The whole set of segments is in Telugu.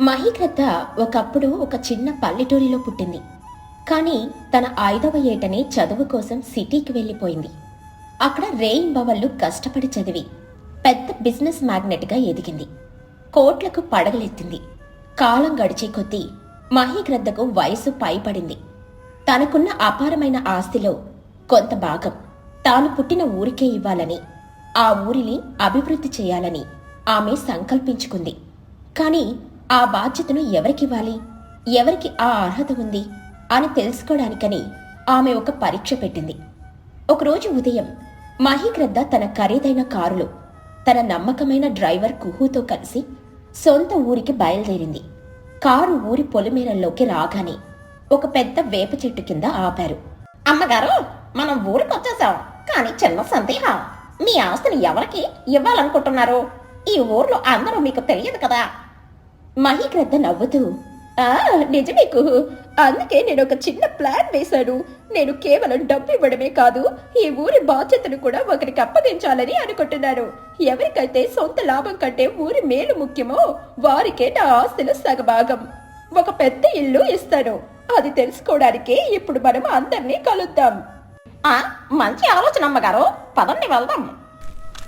మహిగ్రద్ద ఒకప్పుడు ఒక చిన్న పల్లెటూరిలో పుట్టింది. కానీ తన ఐదవ ఏటనే చదువు కోసం సిటీకి వెళ్ళిపోయింది. అక్కడ రేయింబవళ్ళు కష్టపడి చదివి పెద్ద బిజినెస్ మ్యాగ్నెట్గా ఎదిగింది. కోట్లకు పడగలెత్తింది. కాలం గడిచే కొద్దీ మహిగ్రద్దకు వయసు పైపడింది. తనకున్న అపారమైన ఆస్తిలో కొంత భాగం తాను పుట్టిన ఊరికే ఇవ్వాలని ఆ ఊరిని అభివృద్ధి చేయాలని ఆమె సంకల్పించుకుంది. కానీ ఆ బాధ్యతను ఎవరికివ్వాలి? ఎవరికి ఆ అర్హత ఉంది? అని తెలుసుకోవడానికని ఆమె ఒక పరీక్ష పెట్టింది. ఒకరోజు ఉదయం మహీగ్రద్ద తన ఖరీదైన కారులో తన నమ్మకమైన డ్రైవర్ కుహుతో కలిసి సొంత ఊరికి బయలుదేరింది. కారు ఊరి పొలిమేరల్లోకి రాగానే ఒక పెద్ద వేప చెట్టు కింద ఆపారు. అమ్మగారు మనం ఊరికి వచ్చేసాం కానీ చిన్న సందేహం. మీ ఆస్తిని ఎవరికి ఇవ్వాలనుకుంటున్నారు? ఈ ఊర్లో అందరూ మీకు తెలియదు కదా. మహీగ్రద్ద నవ్వుతూ ఆ నిజమే కుహు అందుకే నేను ఒక చిన్న ప్లాన్ వేశాను. నేను కేవలం డబ్బు ఇవ్వడమే కాదు ఈ ఊరి బాధ్యతను కూడా ఒకరికి అప్పగించాలని అనుకుంటున్నాను. ఎవరికైతే సొంత లాభం కంటే ఊరి మేలు ముఖ్యమో వారికే నా ఆస్తులు సగభాగం. ఒక పెద్ద ఇల్లు ఇస్తాను. అది తెలుసుకోవడానికే ఇప్పుడు మనం అందరినీ కలుద్దాం. ఆ మంచి ఆలోచన అమ్మగారు. పదండి వెళ్దాం.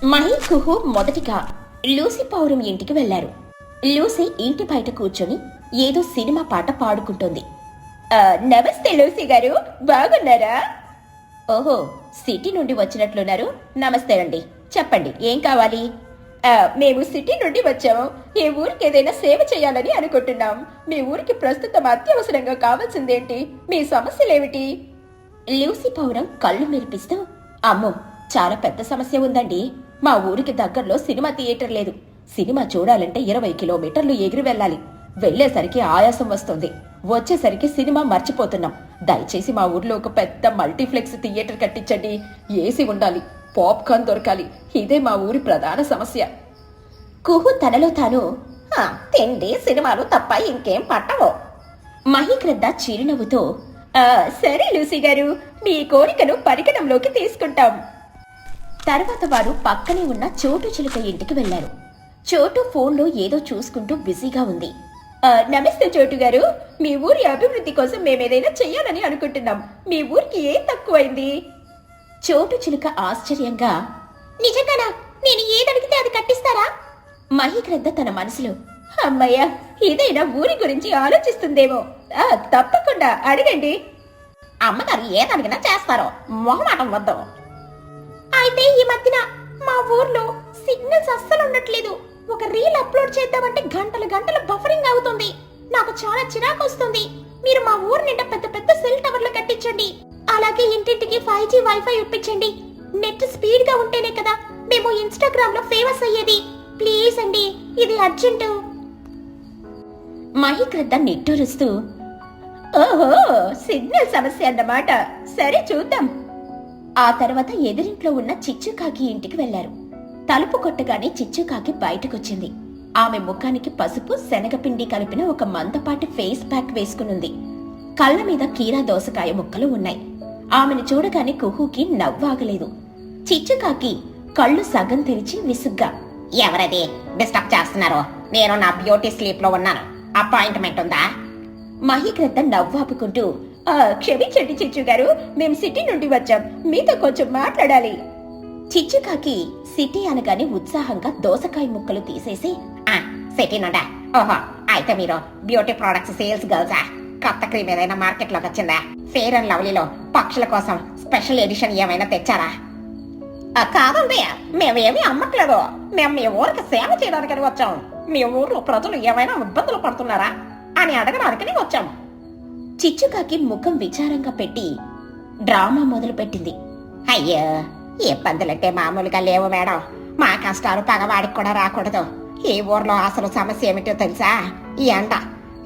మహి కుహు మొదటిగా లూసి పౌరం ఇంటికి వెళ్ళారు. లూసీ ఇంటి బయట కూర్చొని ఏదో సినిమా పాట పాడుకుంటోంది. నమస్తే లూసీ గారు బాగున్నారా? ఓహో సిటీ నుండి వచ్చినట్లున్నారు. నమస్తే అండి చెప్పండి ఏం కావాలి? మేము సిటీ నుండి వచ్చాము. ఈ ఊరికి ఏదైనా సేవ చేయాలని అనుకుంటున్నాం. మీ ఊరికి ప్రస్తుతం అత్యవసరంగా కావాల్సిందేంటి? మీ సమస్యలేమిటి? లూసీ పౌరం కళ్ళు మెరిపిస్తూ అమ్మో చాలా పెద్ద సమస్య ఉందండి. మా ఊరికి దగ్గరలో సినిమా థియేటర్ లేదు. సినిమా చూడాలంటే ఇరవై కిలోమీటర్లు ఎగిరి వెళ్ళాలి. వెళ్ళేసరికి ఆయాసం వస్తుంది. వచ్చేసరికి సినిమా మర్చిపోతున్నాం. దయచేసి మా ఊర్లో ఒక పెద్ద మల్టీప్లెక్స్ థియేటర్ కట్టించండి. ఏసీ ఉండాలి. పాప్కార్న్ దొరకాలి. ఇదే మా ఊరి ప్రధాన సమస్య. కుహు తనలో తాను ఆ, తిండి సినిమాలు తప్ప ఇంకేం పట్టవు. మహిగ్రద్ద చిరునవ్వుతో "ఆ, సరే లూసీ గారు మీ కోరికను పరిగణంలోకి తీసుకుంటాం. తర్వాత వారు పక్కనే ఉన్న చోటు చిలుక ఇంటికి వెళ్ళారు చోటు ఫోన్లో ఏదో చూసుకుంటూ బిజీగా ఉంది. నమస్తే చోటు గారు. మీ ఊరి అభివృద్ధి కోసం మేమేదైనా చెయ్యాలని అనుకుంటున్నాం. మీ ఊరికి ఏం తక్కువైంది? చోటు చిలుక ఆశ్చర్యంగా నిజంగానా? నేను ఏదడిగితే అది కట్టిస్తారా? మహిగ్రద్ద తన మనసులో అమ్మయ్య ఏదైనా ఊరి గురించి ఆలోచిస్తుందేమో. "ఆ, తప్పకుండా అడగండి. అమ్మగారు ఏదడిగినా చేస్తారో మొహమాటం వద్దాం. అయితే ఈ మధ్యన మా ఊర్లో సిగ్నల్స్ అస్సలు ఉండట్లేదు. ఒక రీల్ అప్లోడ్ చేద్దామంటే గంటలు గంటలు బఫరింగ్ అవుతుంది. నాకు చాలా చిరాకు వస్తుంది. మీరు మా ఊరు నిండా పెద్ద పెద్ద సెల్ టవర్లు కట్టించండి. అలాగే ఇంటింటికి ఫైవ్ జీ వైఫై ఇప్పించండి. నెట్ స్పీడ్గా ఉంటేనే కదా మేము ఇన్స్టాగ్రామ్లో ఫేమస్ అయ్యేది. ప్లీజ్ అండి ఇది అర్జెంటు. మహిగ్రద్ద నిట్టూరుస్తూ ఓహో సిగ్నల్ సమస్య అన్నమాట. సరే చూద్దాం. ఆ తర్వాత ఎదురింట్లో ఉన్న చిచ్చుకాకి ఇంటికి వెళ్ళారు తలుపు కొట్టగానే చిచ్చుకాకి బయటకొచ్చింది. ఆమె ముఖానికి పసుపు శనగపిండి కలిపిన ఒక మందపాటి ఫేస్ ప్యాక్ వేసుకునుంది. కళ్ళ మీద కీరా దోసకాయ ముక్కలు ఉన్నాయి. ఆమెను చూడగానే కుహుకి నవ్వాగలేదు చిచ్చుకాకి కళ్ళు సగం తెరిచి విసుగ్గా ఎవరది? డిస్టర్బ్ చేస్తున్నారో. నేను నా బ్యూటీ స్లీప్లో ఉన్నాను. అపాయింట్మెంట్ ఉందా? మహిక్రత నవ్వాపుకుంటూ "ఆ, క్షమించండి చిచ్చు గారు మేము సిటీ నుండి వచ్చాం. మీతో కొంచెం మాట్లాడాలి. చిచ్చుకాకి సిటీ అనగానే ఉత్సాహంగా దోసకాయ ముక్కలు తీసేసి ఆ, సిటీ నుండా? ఓహో అయితే మీరు బ్యూటీ ప్రొడక్ట్స్ సేల్స్ గర్ల్సా? కొత్త క్రీమ్ ఏదైనా మార్కెట్లోకి వచ్చిందా? ఫేర్ అండ్ లవ్లీలో పక్షుల కోసం స్పెషల్ ఎడిషన్ ఏమైనా తెచ్చారా? కాదండి మేమేమీ అమ్మట్లేదు. మేము మీ ఊరికి సేవ చేయడానికి వచ్చాం. మీ ఊర్లో ప్రజలు ఏమైనా ఇబ్బందులు పడుతున్నారా? అని అడగడానికి వచ్చాం. చిచ్చుకాకి ముఖం విచారంగా పెట్టి డ్రామా మొదలుపెట్టింది. అయ్యో ఇబ్బందులంటే మామూలుగా లేవు మేడం. మా కష్టాలు పగవాడికి కూడా రాకూడదు. ఈ ఊర్లో అసలు సమస్య ఏమిటో తెలుసా? ఈ ఎండ.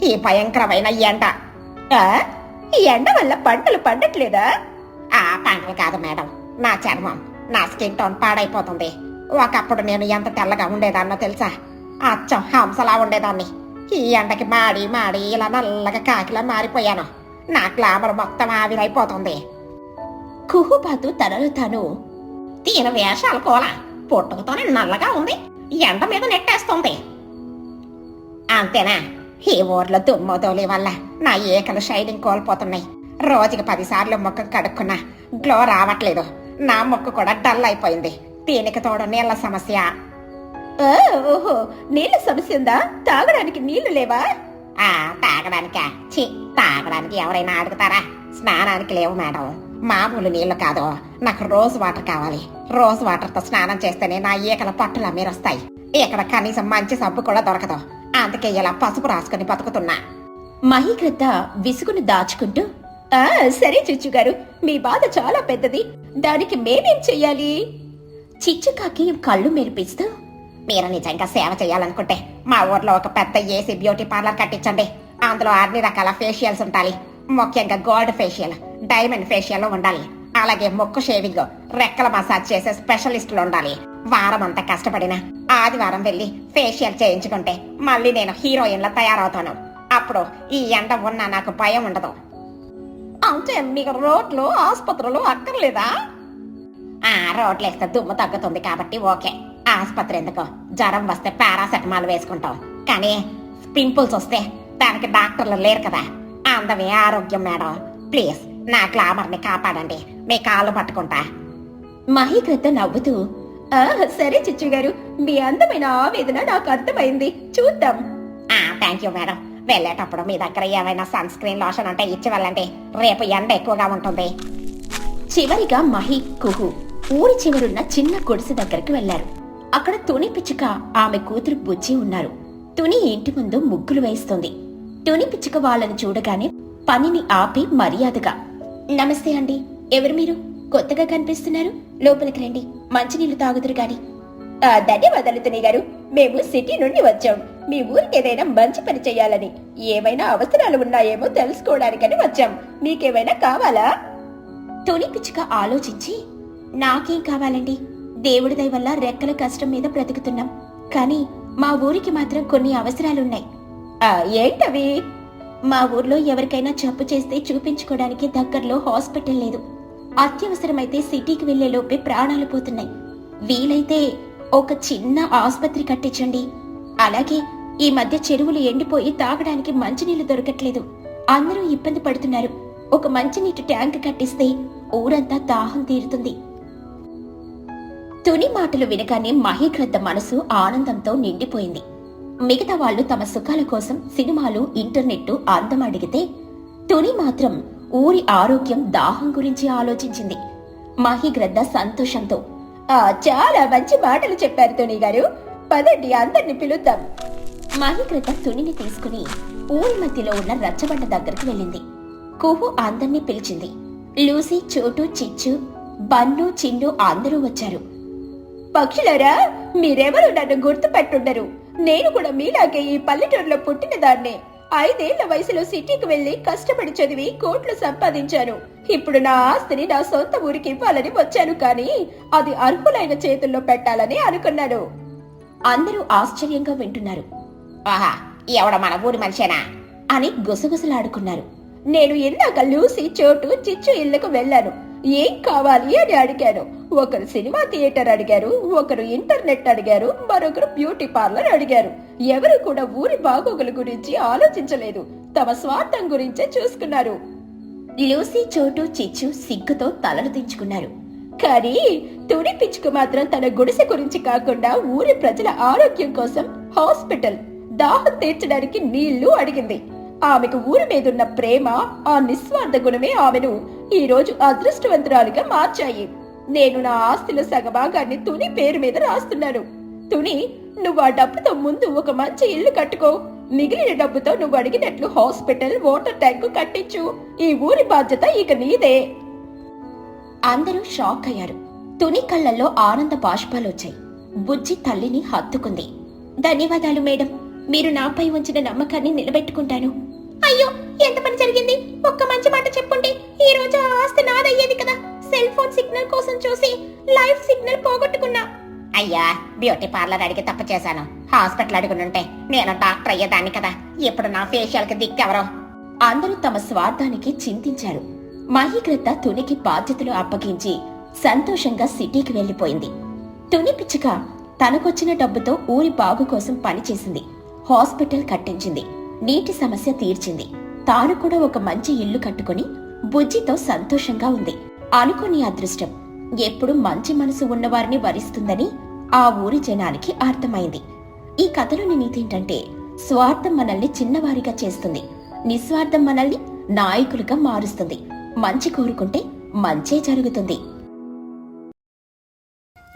ఈ భయంకరమైన ఎండ. ఈ ఎండ వల్ల పంటలు పండట్లేదా? ఆ పంటలు కాదు మేడం. నా చర్మం నా స్కిన్ టోన్ పాడైపోతుంది. ఒకప్పుడు నేను ఎంత తెల్లగా ఉండేదాన్నో తెలుసా? అచ్చం హంసలా ఉండేదాన్ని. ఈ ఎండకి మాడి మాడి ఇలా నల్లగా కాకిలా మారిపోయాను. నా గ్లామర్ మొత్తం ఆవిరైపోతుంది. కుహుబాతు తనను తను తీర వేషాలు కోల. పుట్టుకతోనే నల్లగా ఉంది. ఎండ మీద నెట్టేస్తుంది. అంతేనా? ఈ ఊర్లో దుమ్మోదోలి వల్ల నా ఏకలు షైనింగ్ కోల్పోతున్నాయి. రోజుకి పదిసార్లు ముఖం కడుక్కున్నా గ్లో రావట్లేదు. నా ముక్కు కూడా డల్ అయిపోయింది. దీనికి తోడు నీళ్ళ సమస్య. ఓహో నీళ్ళ సమస్య ఉందా? తాగడానికి నీళ్ళు లేవా? ఆ తాగడానికా? ఛీ తాగడానికి ఎవరైనా అడుగుతారా స్నానానికి లేవు మేడం. మామూలు నీళ్ళు కాదు. నాకు రోజ్ వాటర్ కావాలి. రోజ్ వాటర్తో స్నానం చేస్తేనే నా ఈకల పట్టుల మీరొస్తాయి ఇక్కడ కనీసం మంచి సబ్బు కూడా దొరకదు. అందుకే ఇలా పసుపు రాసుకుని బతుకుతున్నా. మహీకృత విసుగును దాచుకుంటూ ఆ సరే చిచ్చు గారు మీ బాధ చాలా పెద్దది. దానికి మేమేం చెయ్యాలి? చిచ్చుకాకి కళ్ళు మెరిపిస్తూ మీరు నిజంగా సేవ చేయాలనుకుంటే మా ఊర్లో ఒక పెద్ద ఏసీ బ్యూటీ పార్లర్ కట్టించండి. అందులో అన్ని రకాల ఫేషియల్స్ ఉండాలి ముఖ్యంగా గోల్డ్ ఫేషియల్ డైమండ్ ఫేషియల్ ఉండాలి. అలాగే ముక్కు షేవింగ్ రెక్కల మసాజ్ చేసే స్పెషలిస్టులు ఉండాలి. వారం అంతా కష్టపడిన ఆదివారం వెళ్ళి ఫేషియల్ చేయించుకుంటే మళ్ళీ నేను హీరోయిన్లా తయారవుతాను. అప్పుడు ఈ ఎండ ఉన్నా నాకు భయం ఉండదు. అంటే మీకు రోడ్లు ఆసుపత్రులు అక్కర్లేదా? ఆ రోడ్లేస్తే దుమ్ము తగ్గుతుంది కాబట్టి ఓకే. ఆసుపత్రి ఎందుకు? జ్వరం వస్తే పారాసెటమాల్ వేసుకుంటాం. కానీ పింపుల్స్ వస్తే దానికి డాక్టర్లు లేరు కదా. అందమే ఆరోగ్యం మేడం. ప్లీజ్ నా గ్లామర్ని కాపాడండి. మీ కాళ్ళు పట్టుకుంటా. మహీకృత నవ్వుతూ సరే చిచ్చు గారు మీ అందమైన ఆవేదన నాకు అర్థమైంది. చూద్దాం. ఆ థ్యాంక్ యూ మేడం. వెళ్ళేటప్పుడు మీ దగ్గర ఏమైనా సన్ స్క్రీన్ లోషన్ ఉంటే ఇచ్చి వెళ్ళండి రేపు ఎండ ఎక్కువగా ఉంటుంది. చివరిగా మహి కుహు ఊరి చివరున్న చిన్న గుడిసె దగ్గరికి వెళ్ళారు అక్కడ తుని పిచ్చుక ఆమె కూతురు బుజ్జి ఉన్నారు. తుని ఇంటి ముందు ముగ్గులు వేస్తోంది. టుని పిచ్చుక వాళ్ళని చూడగానే పనిని ఆపి మర్యాదగా నమస్తే అండి ఎవరు మీరు? కొత్తగా కనిపిస్తున్నారు. లోపలికి రండి మంచినీళ్ళు తాగుదురు గాని. ధన్యవాదాలు తుని గారు. మేము సిటీ నుండి వచ్చాం. మీ ఊరికి ఏదైనా మంచి పని చేయాలని ఏమైనా అవసరాలు ఉన్నాయేమో తెలుసుకోవడానికని వచ్చాం. మీకేమైనా కావాలా? తుని పిచ్చుక ఆలోచించి నాకేం కావాలండి? దేవుడి దయ వల్ల రెక్కల కష్టం మీద బ్రతుకుతున్నాం. కానీ మా ఊరికి మాత్రం కొన్ని అవసరాలున్నాయి. ఏంటవి? మా ఊర్లో ఎవరికైనా జబ్బు చేస్తే చూపించుకోవడానికి దగ్గరలో హాస్పిటల్ లేదు. అత్యవసరమైతే సిటీకి వెళ్ళే లోపే ప్రాణాలు పోతున్నాయి. వీలైతే ఒక చిన్న ఆసుపత్రి కట్టించండి. అలాగే ఈ మధ్య చెరువులు ఎండిపోయి తాగడానికి మంచినీళ్ళు దొరకట్లేదు. అందరూ ఇబ్బంది పడుతున్నారు. ఒక మంచినీటి ట్యాంక్ కట్టిస్తే ఊరంతా దాహం తీరుతుంది. తుని మాటలు వినగానే మహీకృత మనసు ఆనందంతో నిండిపోయింది. మిగతా వాళ్ళు తమ సుఖాల కోసం సినిమాలు ఇంటర్నెట్ అందం అడిగితే తుని మాత్రం ఊరి ఆరోగ్యం దాహం గురించి ఆలోచించింది. మహిగ్రద్ద సంతోషంతో "ఆ, చాలా మంచి మాటలు చెప్పారు తుని గారు. పదండి అందరిని పిలుద్దాం. మహిగ్రద్ద తునిని తీసుకుని ఊరి మధ్యలో ఉన్న రచ్చబండ దగ్గరికి వెళ్ళింది. కుహు అందరినీ పిలిచింది. లూసీ చోటు చిచ్చు బన్ను చిన్ను అందరూ వచ్చారు. పక్షులారా మీరెవరు నన్ను గుర్తుపెట్టుండరు. నేను కూడా మీలాగే ఈ పల్లెటూరులో పుట్టినదాన్నే ఐదేళ్ళ వయసులో సిటీకి వెళ్ళి కష్టపడి చదివి కోట్లు సంపాదించాను. ఇప్పుడు నా ఆస్తిని నా సొంత ఊరికి ఇవ్వాలని వచ్చాను కానీ అది అర్హులైన చేతుల్లో పెట్టాలని అనుకున్నాను. అందరూ ఆశ్చర్యంగా వింటున్నారు. ఆహా ఎవడ మన ఊరి మనిషేనా? అని గుసగుసలాడుకున్నారు. నేను ఇందాక లూసి చోటు చిచ్చు ఇళ్ళకు వెళ్ళాను. ఏం కావాలి అని అడిగాను. ఒకరు సినిమా థియేటర్ అడిగారు ఒకరు ఇంటర్నెట్ అడిగారు మరొకరు బ్యూటీ పార్లర్ అడిగారు. ఎవరు కూడా ఊరి బాగోగుల గురించి ఆలోచించలేదు. తమ స్వార్థం గురించే చూసుకున్నారు. లూసీ చోటు చిచ్చు సిగ్గుతో తలలు దించుకున్నారు. కానీ తుడి పిచ్చుకు మాత్రం తన గుడిసె గురించి కాకుండా ఊరి ప్రజల ఆరోగ్యం కోసం హాస్పిటల్ దాహం తీర్చడానికి నీళ్ళు అడిగింది. ఆమెకు ఊరి మీదున్న ప్రేమ ఆ నిస్వార్థ గుణమే ఆమెను ఈ రోజు అదృష్టవంతురాలుగా మార్చాయి. నేను నా ఆస్తుల సగభాగాన్ని తుని పేరు మీద రాస్తున్నాను. తుని నువ్వు ఆ డబ్బుతో ముందు ఒక మంచి ఇల్లు కట్టుకో. మిగిలిన డబ్బుతో నువ్వు అడిగినట్లు హాస్పిటల్ వాటర్ ట్యాంకు కట్టించు. ఈ ఊరి బాధ్యత ఇక నీదే. అందరూ షాక్ అయ్యారు. తుని కళ్ళల్లో ఆనంద బాష్పాలు వచ్చాయి. బుజ్జి తల్లిని హత్తుకుంది. ధన్యవాదాలు మేడం. మీరు నాపై ఉంచిన నమ్మకాన్ని నిలబెట్టుకుంటాను. అయ్యో ఎంత పని జరిగింది? ఒక్క మంచి మాట చెప్పుండి ఈ రోజు ఆస్తి నాదయ్యేది కదా. సెల్ ఫోన్ సిగ్నల్ కోసం చూసి లైవ్ సిగ్నల్ పోగొట్టుకున్నా. అయ్యా బ్యూటీ పార్లర్ అడిగి తప్పు చేశాను. హాస్పిటల్ అడుగునుంటే నేను డాక్టర్ అయ్యేదాన్ని కదా. ఇప్పుడు నా ఫేషియల్కి దిక్కెవరో? అందరూ తమ స్వార్థానికి చింతించారు. మహీకృత తునికి బాధ్యతలు అప్పగించి సంతోషంగా సిటీకి వెళ్ళిపోయింది తుని పిచ్చుక తనకొచ్చిన డబ్బుతో ఊరి బాగు కోసం పనిచేసింది హాస్పిటల్ కట్టించింది. నీటి సమస్య తీర్చింది. తాను కూడా ఒక మంచి ఇల్లు కట్టుకుని బుజ్జితో సంతోషంగా ఉంది. అనుకుని అదృష్టం. ఎప్పుడు మంచి మనసు ఉన్నవారిని వరిస్తుందని ఆ ఊరి జనానికి అర్థమైంది. ఈ కథలోని నీతి ఏంటంటే స్వార్థం మనల్ని చిన్నవారిగా చేస్తుంది. నిస్వార్థం మనల్ని నాయకులుగా మారుస్తుంది. మంచి కోరుకుంటే మంచే జరుగుతుంది.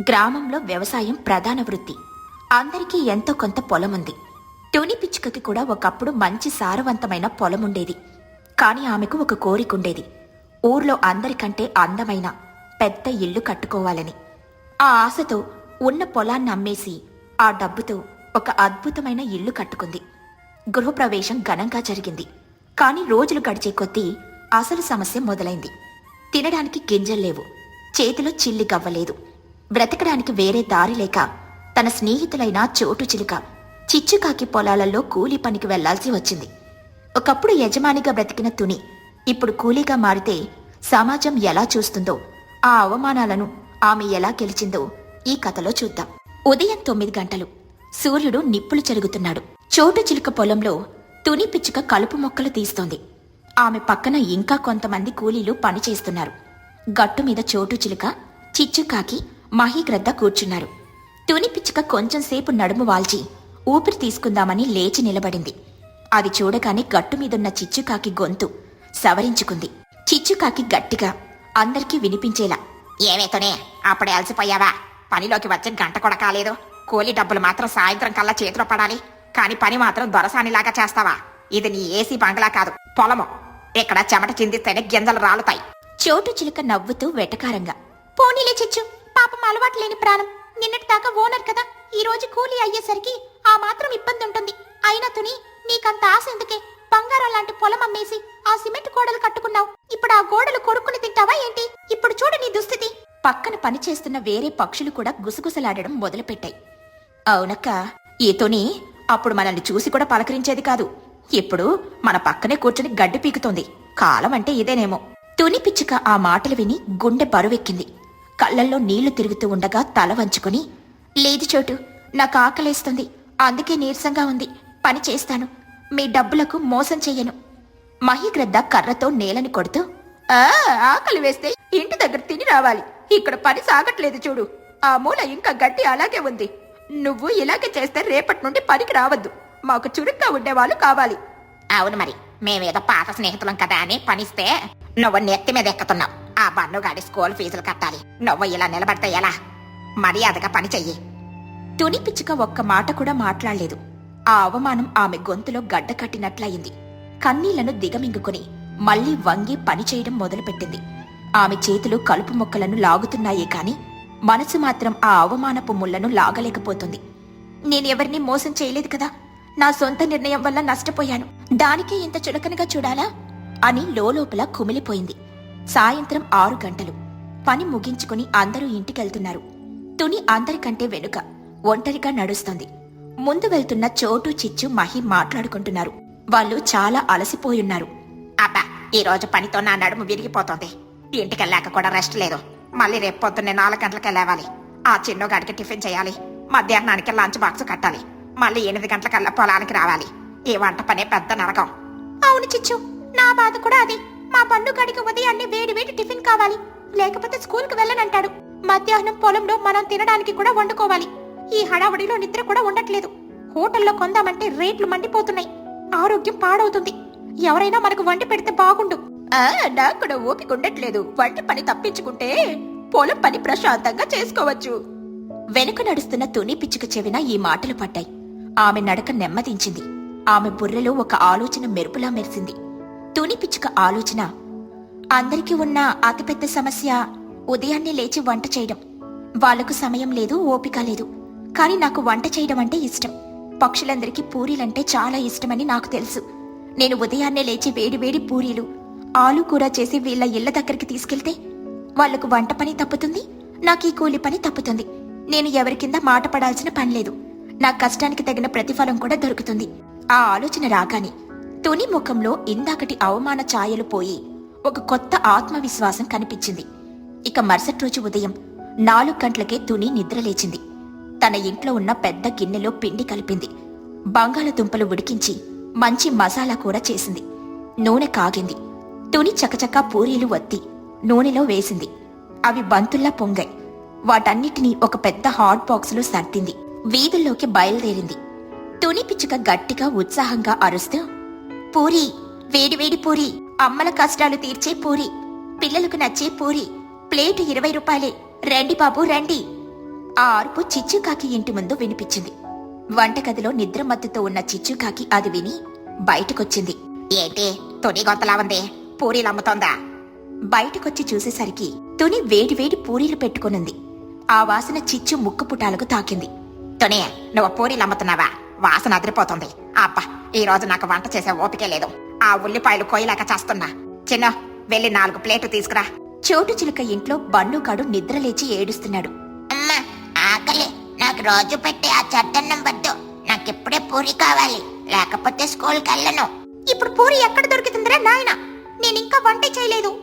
గ్రామంలో వ్యవసాయం ప్రధాన వృత్తి. అందరికీ ఎంతో కొంత పొలం ఉంది పిచ్చుకకి కూడా ఒకప్పుడు మంచి సారవంతమైన పొలం ఉండేది కాని ఆమెకు ఒక కోరికుండేది. ఊర్లో అందరికంటే అందమైన పెద్ద ఇల్లు కట్టుకోవాలని. ఆ ఆశతో ఉన్న పొలాన్ని అమ్మేసి ఆ డబ్బుతో ఒక అద్భుతమైన ఇల్లు కట్టుకుంది. గృహప్రవేశం ఘనంగా జరిగింది. కాని రోజులు గడిచే కొద్దీ అసలు సమస్య మొదలైంది. తినడానికి గింజల్లేవు చేతిలో చిల్లి గవ్వలేదు బ్రతకడానికి వేరే దారి లేక తన స్నేహితులైన చోటు చిలుక చిచ్చుకాకి పొలాలలో కూలి పనికి వెళ్ళాల్సి వచ్చింది. ఒకప్పుడు యజమానిగా బ్రతికిన తుని ఇప్పుడు కూలీగా మారితే సమాజం ఎలా చూస్తుందో ఆ అవమానాలను ఆమె ఎలా గెలిచిందో ఈ కథలో చూద్దాం. ఉదయం తొమ్మిది గంటలు. సూర్యుడు నిప్పులు చెరుగుతున్నాడు. చోటు చిలుక పొలంలో తుని పిచ్చుక కలుపు మొక్కలు తీస్తోంది. ఆమె పక్కన ఇంకా కొంతమంది కూలీలు పనిచేస్తున్నారు. గట్టు మీద చోటు చిలుక చిచ్చుకాకి మహీగ్రద్ద కూర్చున్నారు. తుని పిచ్చుక కొంచెం సేపు నడుము వాల్చి ఊపిరి తీసుకుందామని లేచి నిలబడింది. అది చూడగానే గట్టుమీదున్న చిచ్చుకాకి గొంతు సవరించుకుంది. చిచ్చుకాకి గట్టిగా అందరికీ వినిపించేలా ఏమేతోనే అప్పుడే అలసిపోయావా? పనిలోకి వచ్చే గంట కూడా కాలేదు. కూలీ డబ్బులు మాత్రం సాయంత్రం కల్లా చేతిలో పడాలి. కాని పని మాత్రం దొరసానిలాగా చేస్తావా? ఇది నీ ఏసీ బంగ్లా కాదు. పొలము. ఇక్కడ చెమట చిందిస్తేనే గింజలు రాలుతాయి. చోటు చిలుక నవ్వుతూ వెటకారంగా పోనీలే చిచ్చు పాపం అలవాటు లేని ప్రాణం. నిన్నటి దాకా ఓనర్ కదా. ఈ రోజు కూలీ అయ్యేసరికి ఆ మాత్రం ఇబ్బంది ఉంటుంది అయినా తుని నీకంత ఆశ ఎందుకే? బంగారం లాంటి పొలం అమ్మేసి ఆ సిమెంట్ గోడలు కట్టుకున్నావు. ఇప్పుడు ఆ గోడలు కొడుకుని తింటావా ఏంటి? ఇప్పుడు చూడు నీ దుస్థితి. పక్కన పనిచేస్తున్న వేరే పక్షులు కూడా గుసగుసలాడడం మొదలుపెట్టాయి. అవునక్క ఈతోని అప్పుడు మనల్ని చూసి కూడా పలకరించేది కాదు. ఇప్పుడు మన పక్కనే కూర్చుని గడ్డి పీకుతోంది. కాలం అంటే ఇదేనేమో. తుని పిచ్చుక ఆ మాటలు విని గుండె బరువెక్కింది. కళ్ళల్లో నీళ్ళు తిరుగుతూ ఉండగా తల వంచుకుని లేదు చోటు నాకు ఆకలేస్తుంది. అందుకే నీరసంగా ఉంది. పని చేస్తాను. మీ డబ్బులకు మోసం చెయ్యను. మహిగ్రద్ద కర్రతో నేలని కొడుతూ ఆ ఆకలి వేస్తే ఇంటి దగ్గర తిని రావాలి. ఇక్కడ పని సాగట్లేదు చూడు. ఆ మూల ఇంకా గడ్డి అలాగే ఉంది. నువ్వు ఇలాగే చేస్తే రేపటి నుండి పనికి రావద్దు. మాకు చురుగ్గా ఉండేవాళ్ళు కావాలి. అవును మరి. మేమేదో పాత స్నేహితులం కదా అని పనిస్తే నువ్వు నెత్తి మీద ఎక్కుతున్నావు. ఆ బన్నుగాడి స్కూల్ ఫీజులు కట్టాలి. నువ్వు ఇలా నిలబడితే ఎలా? మర్యాదగా పని చెయ్యి. తుని పిచ్చుక ఒక్క మాట కూడా మాట్లాడలేదు. ఆ అవమానం ఆమె గొంతులో గడ్డ కట్టినట్లయింది. కన్నీళ్ళను దిగమింగుకుని మళ్ళీ వంగి పనిచేయడం మొదలుపెట్టింది. ఆమె చేతులు కలుపు మొక్కలను లాగుతున్నాయే కాని మనసు మాత్రం ఆ అవమానపు ముళ్ళను లాగలేకపోతుంది. నేనెవరిని మోసం చేయలేదు కదా? నా సొంత నిర్ణయం వల్ల నష్టపోయాను. దానికే ఇంత చులకనగా చూడాలా? అని లోలోపల కుమిలిపోయింది. సాయంత్రం ఆరు గంటలు. పని ముగించుకుని అందరూ ఇంటికెళ్తున్నారు. తుని అందరికంటే వెనుక ఒంటరిగా నడుస్తోంది. ముందు వెళ్తున్న చోటు చిచ్చు మహి మాట్లాడుకుంటున్నారు. వాళ్ళు చాలా అలసిపోయున్నారు. అబ్బా ఈ రోజు పనితో నా నడుము విరిగిపోతుంది. ఇంటికెళ్ళాక కూడా రెస్ట్ లేదు. మళ్ళీ రేపు పొద్దున్నే నాలుగు గంటలకే లేవాలి. ఆ చిన్నగాడికి టిఫిన్ చేయాలి. మధ్యాహ్నానికి లంచ్ బాక్స్ కట్టాలి. మళ్ళీ ఎనిమిది గంటలకల్లా పొలానికి రావాలి. ఈ వంట పనే పెద్ద నరకం. అవును చిచ్చు నా బాధ కూడా అది. మా పండుగడికి ఉదయాన్నే వేడి వేడి టిఫిన్ కావాలి. లేకపోతే స్కూల్కి వెళ్ళనంటాడు. మధ్యాహ్నం పొలంలో మనం తినడానికి కూడా వండుకోవాలి. ఈ హడావుడిలో నిద్ర కూడా ఉండట్లేదు. హోటల్లో కొందామంటే రేట్లు మండిపోతున్నాయి. ఆరోగ్యం పాడవుతుంది. ఎవరైనా మనకు వండి పెడితే బాగుండు. నాకు కూడా ఓపిక ఉండట్లేదు. వంటి పని తప్పించుకుంటే పొలం పని ప్రశాంతంగా చేసుకోవచ్చు. వెనుక నడుస్తున్న తుని పిచ్చుక చెవిన ఈ మాటలు పడ్డాయి. ఆమె నడక నెమ్మదించింది. ఆమె బుర్రలో ఒక ఆలోచన మెరుపులా మెరిసింది. తుని పిచ్చుక ఆలోచన అందరికీ ఉన్న అతిపెద్ద సమస్య ఉదయాన్నే లేచి వంట చేయడం. వాళ్ళకు సమయం లేదు ఓపిక లేదు. కానీ నాకు వంట చేయడం అంటే ఇష్టం. పక్షులందరికీ పూరీలంటే చాలా ఇష్టమని నాకు తెలుసు. నేను ఉదయాన్నే లేచి వేడివేడి పూరీలు ఆలు కూర చేసి వీళ్ళ ఇళ్ళ దగ్గరికి తీసుకెళ్తే వాళ్ళకు వంట పని తప్పుతుంది నాకు ఈ కూలి పని తప్పుతుంది. నేను ఎవరి కింద మాట పడాల్సిన పనిలేదు నా కష్టానికి తగిన ప్రతిఫలం కూడా దొరుకుతుంది. ఆ ఆలోచన రాగానే తుని ముఖంలో ఇందాకటి అవమాన ఛాయలు పోయి ఒక కొత్త ఆత్మవిశ్వాసం కనిపించింది. ఇక మరుసటి రోజు ఉదయం నాలుగు గంటలకే తుని నిద్రలేచింది. తన ఇంట్లో ఉన్న పెద్ద గిన్నెలో పిండి కలిపింది. బంగాళదుంపలు ఉడికించి మంచి మసాలా కూడా చేసింది. నూనె కాగింది. తుని చకచకా పూరీలు వత్తి నూనెలో వేసింది. అవి బంతుల్లా పొంగాయి. వాటన్నిటినీ ఒక పెద్ద హాట్ బాక్సులో సర్దింది. వీధుల్లోకి బయలుదేరింది. తుని పిచ్చుక గట్టిగా ఉత్సాహంగా అరుస్తూ పూరి వేడివేడి పూరి అమ్మల కష్టాలు తీర్చే పూరి పిల్లలకు నచ్చే పూరి ప్లేటు ఇరవై రూపాయలే రండి బాబు రండి. ఆ అరుపు చిచ్చుకాకి ఇంటి ముందు వినిపించింది. వంటగదిలో నిద్రమత్తుతో ఉన్న చిచ్చుకాకి అది విని బయటకొచ్చింది. ఏంటి? తుని గొంతలా ఉంది. పూరీలు అమ్ముతోందా? బయటకొచ్చి చూసేసరికి తుని వేడివేడి పూరీలు పెట్టుకునుంది. ఆ వాసన చిచ్చు ముక్కు పుటాలకు తాకింది. తుని నువ్వు పూరీలు అమ్ముతున్నావా? వాసన అదిరిపోతుంది. అబ్బా ఈ రోజు నాకు వంట చేసే ఓపికే లేదు. ఆ ఉల్లిపాయలు కోయలేక చేస్తున్నా. చిన్న వెళ్ళి నాలుగు ప్లేటు తీసుకురా. చోటు చిలుక ఇంట్లో బన్నుగాడు నిద్రలేచి ఏడుస్తున్నాడు. అక్కలే నాకు రోజు పెట్టే ఆ చట్టన్నం వద్దు నాకిప్పుడే పూరి కావాలి. లేకపోతే స్కూల్కి వెళ్ళను ఇప్పుడు పూరి ఎక్కడ దొరుకుతుందిరా నాయన? నేనింకా వంట చేయలేదు.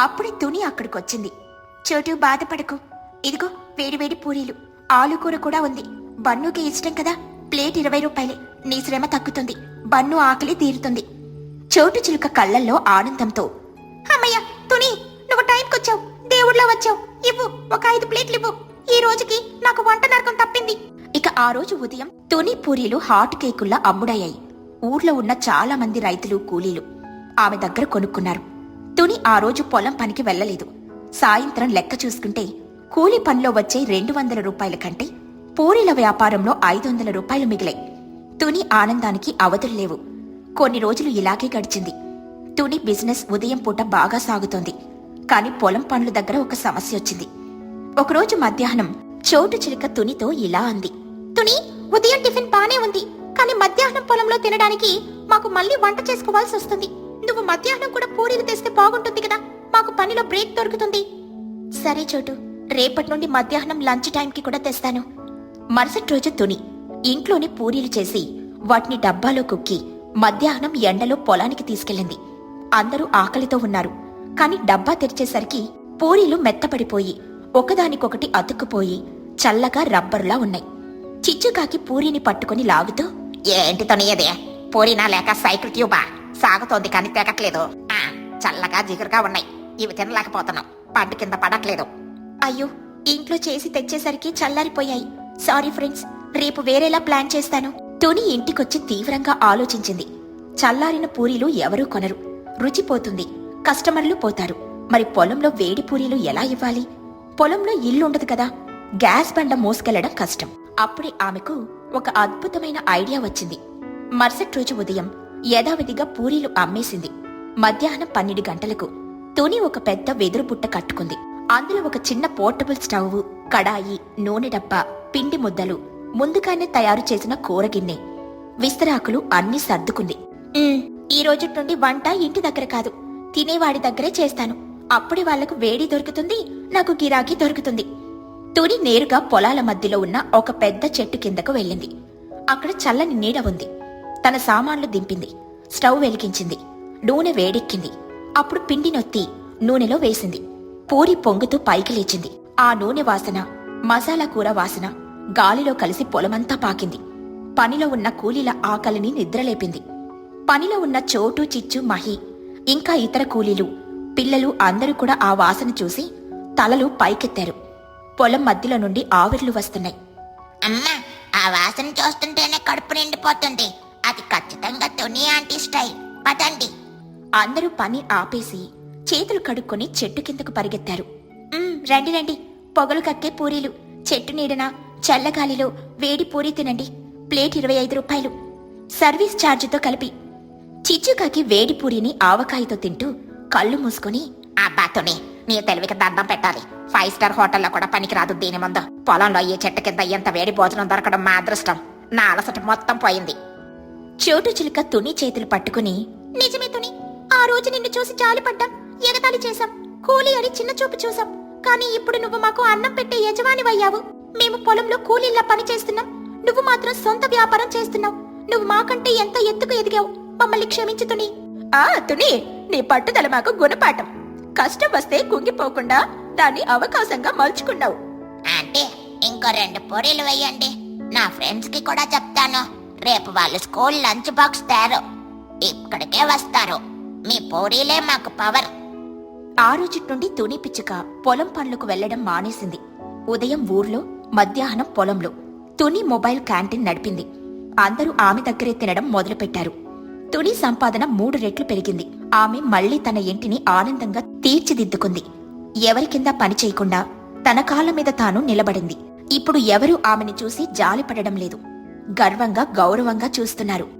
అప్పుడే తుని అక్కడికొచ్చింది. చోటు బాధపడకు. ఇదిగో వేడివేడి పూరీలు. ఆలుకూర కూడా ఉంది. బన్నుకి ఇష్టం కదా? ప్లేట్ ఇరవై రూపాయలే. నీ శ్రమ తగ్గుతుంది. బన్ను ఆకలి తీరుతుంది. చోటు చిలుక కళ్ళల్లో ఆనందంతో అమ్మయ్య తుని నువ్వు టైంకొచ్చావు. దేవుళ్ళ వచ్చావు. ఇవ్వు. ఒక ఐదు ప్లేట్లు ఇవ్వు. ఈ రోజుకి నాకు వంట నరకం తప్పింది. ఇక ఆ రోజు ఉదయం తుని పూరీలు హాట్ కేకుల్లా అమ్ముడయ్యాయి. ఊర్లో ఉన్న చాలా మంది రైతులు కూలీలు ఆమె దగ్గర కొనుక్కున్నారు. తుని ఆ రోజు పొలం పనికి వెళ్ళలేదు. సాయంత్రం లెక్క చూసుకుంటే కూలి పనిలో వచ్చే రెండు వందల రూపాయల కంటే పూరీల వ్యాపారంలో ఐదు వందల రూపాయలు మిగిలాయి. తుని ఆనందానికి అవధులు లేవు. కొన్ని రోజులు ఇలాగే గడిచింది. తుని బిజినెస్ ఉదయం పూట బాగా సాగుతోంది. కాని పొలం పనుల దగ్గర ఒక సమస్య వచ్చింది. ఒకరోజు మధ్యాహ్నం చోటు చిలుక తునితో ఇలా అంది. తుని ఉదయం టిఫిన్ బానే ఉంది కానీ మధ్యాహ్నం పొలంలో తినడానికి మాకు మళ్ళీ వంట చేసుకోవాల్సి వస్తుంది. నువ్వు మధ్యాహ్నం కూడా పూరీలు తెస్తే బాగుంటుంది కదా మాకు పనిలో బ్రేక్ దొరుకుతుంది. సరే చోటు రేపటి నుండి మధ్యాహ్నం లంచ్ టైంకి కూడా తెస్తాను. మరుసటి రోజు తుని ఇంట్లోనే పూరీలు చేసి వాటిని డబ్బాలో కుక్కి మధ్యాహ్నం ఎండలో పొలానికి తీసుకెళ్ళింది. అందరూ ఆకలితో ఉన్నారు కాని డబ్బా తెరిచేసరికి పూరీలు మెత్తపడిపోయి ఒకదానికొకటి అతుక్కుపోయి చల్లగా రబ్బరులా ఉన్నాయి. చిచ్చుకాకి పూరీని పట్టుకుని లాగుతూ ఏంటి తొనియదే పూరినా లేక సైకిల్ ట్యూబా? సాగుతోంది కానీ తెగట్లేదు. ఆ, చల్లగా జిగురుగా ఉన్నాయి. ఇవి తినలేకపోతున్నాం. పండు కింద పడట్లేదు. అయ్యో ఇంట్లో చేసి తెచ్చేసరికి చల్లారిపోయాయి. సారీ ఫ్రెండ్స్ రేపు వేరేలా ప్లాన్ చేస్తాను. తుని ఇంటికొచ్చి తీవ్రంగా ఆలోచించింది. చల్లారిన పూరీలు ఎవరూ కొనరు. రుచిపోతుంది కస్టమర్లు పోతారు. మరి పొలంలో వేడి పూరీలు ఎలా ఇవ్వాలి? పొలంలో ఇల్లుండదు కదా. గ్యాస్ బండ మోసుకెళ్ళడం కష్టం. అప్పుడే ఆమెకు ఒక అద్భుతమైన ఐడియా వచ్చింది. మరుసటి రోజు ఉదయం యథావిధిగా పూరీలు అమ్మేసింది. మధ్యాహ్నం పన్నెండు గంటలకు తుని ఒక పెద్ద వెదురు బుట్ట కట్టుకుంది. అందులో ఒక చిన్న పోర్టబుల్ స్టవ్ కడాయి నూనె డబ్బా పిండి ముద్దలు ముందుగానే తయారు చేసిన కూరగిన్నె విస్తరాకులు అన్ని సర్దుకుంది. ఈ రోజు నుండి వంట ఇంటి దగ్గర కాదు. తినేవాడి దగ్గరే చేస్తాను. అప్పుడే వాళ్ళకు వేడి దొరుకుతుంది నాకు గిరాకీ దొరుకుతుంది. తుని నేరుగా పొలాల మధ్యలో ఉన్న ఒక పెద్ద చెట్టు కిందకు వెళ్ళింది. అక్కడ చల్లని నీడ ఉంది. తన సామాన్లు దింపింది. స్టవ్ వెలిగించింది. నూనె వేడెక్కింది. అప్పుడు పిండి నొత్తి నూనెలో వేసింది. పూరి పొంగుతూ పైకి లేచింది. ఆ నూనె వాసన మసాలా కూర వాసన గాలిలో కలిసి పొలమంతా పాకింది. పనిలో ఉన్న కూలీల ఆకలిని నిద్రలేపింది. పనిలో ఉన్న చోటు చిచ్చు మహి ఇంకా ఇతర కూలీలు పిల్లలు అందరూ కూడా ఆ వాసన చూసి తలలు పైకెత్తారు. పొలం మధ్యలో నుండి ఆవిర్లు వస్తున్నాయి. అమ్మా ఆ వాసన చూస్తుంటేనే కడుపు నిండిపోతుంది. అది ఖచ్చితంగా తుని ఆంటీ స్టైల్. పదండి. అందరూ పని ఆపేసి చేతులు కడుక్కొని చెట్టు కిందకు పరిగెత్తారు. "మ్మ్, రండి రండి. పొగలు కక్కే పూరీలు చెట్టు నీడన చల్లగాలిలో వేడి పూరీ తినండి. ప్లేట్ ఇరవై ఐదు రూపాయలు. సర్వీస్ ఛార్జీతో కలిపి చిచ్చుకాకి వేడి పూరీని ఆవకాయతో తింటూ కళ్ళు మూసుకుని అబ్బాతుని నీ తెలివికి దండం పెట్టాలి. ఫైవ్ స్టార్ హోటల్లో కూడా పనికిరాదు దీని ముందు. పొలంలో ఏ చెట్టు కింద ఎంత వేడి భోజనం దొరకడం మా అదృష్టం. నా అలసట మొత్తం పోయింది. చోటు చిలుక తుని చేతులు పట్టుకుని నిజమే తుని ఆ రోజు నిన్ను చూసి జాలిపడ్డాం ఎగతాళి చేశాం కూలీ అని చిన్న చూపు చూసాం కానీ ఇప్పుడు నువ్వు మాకు అన్నం పెట్టే యజమానివయ్యావు. మేము పొలంలో కూలీలా పని చేస్తున్నాం. నువ్వు మాత్రం సొంత వ్యాపారం చేస్తున్నావు. నువ్వు మాకంటే ఎంత ఎత్తుకు ఎదిగావు? మమ్మల్ని క్షమించుతుని ఆ తుని నీ పట్టుదల మాకు గుణపాఠం. కష్టం వస్తే కుంగిపోకుండా దాన్ని అవకాశంగా మలుచుకున్నావు. అంటే ఇంకో రెండు పూరీలు వేయండి. నా ఫ్రెండ్స్కి కూడా చెప్తాను. రేపు వాళ్ళు స్కూల్ లంచ్ బాక్స్ తేరు. ఇక్కడికే వస్తారు. మీ పూరీలే మాకు పవర్. ఆ రోజు నుండి తుని పిచ్చుక పొలం పనులకు వెళ్ళడం మానేసింది. ఉదయం ఊర్లో మధ్యాహ్నం పొలంలో తుని మొబైల్ క్యాంటీన్ నడిపింది. అందరూ ఆమె దగ్గరే తినడం మొదలుపెట్టారు. తుని సంపాదన మూడు రెట్లు పెరిగింది. ఆమె మళ్ళీ తన ఇంటిని ఆనందంగా తీర్చిదిద్దుకుంది. ఎవరి కింద పని చేయకుండా తన కాళ్ళ మీద తాను నిలబడింది. ఇప్పుడు ఎవరూ ఆమెని చూసి జాలిపడడం లేదు. గర్వంగా గౌరవంగా చూస్తున్నారు.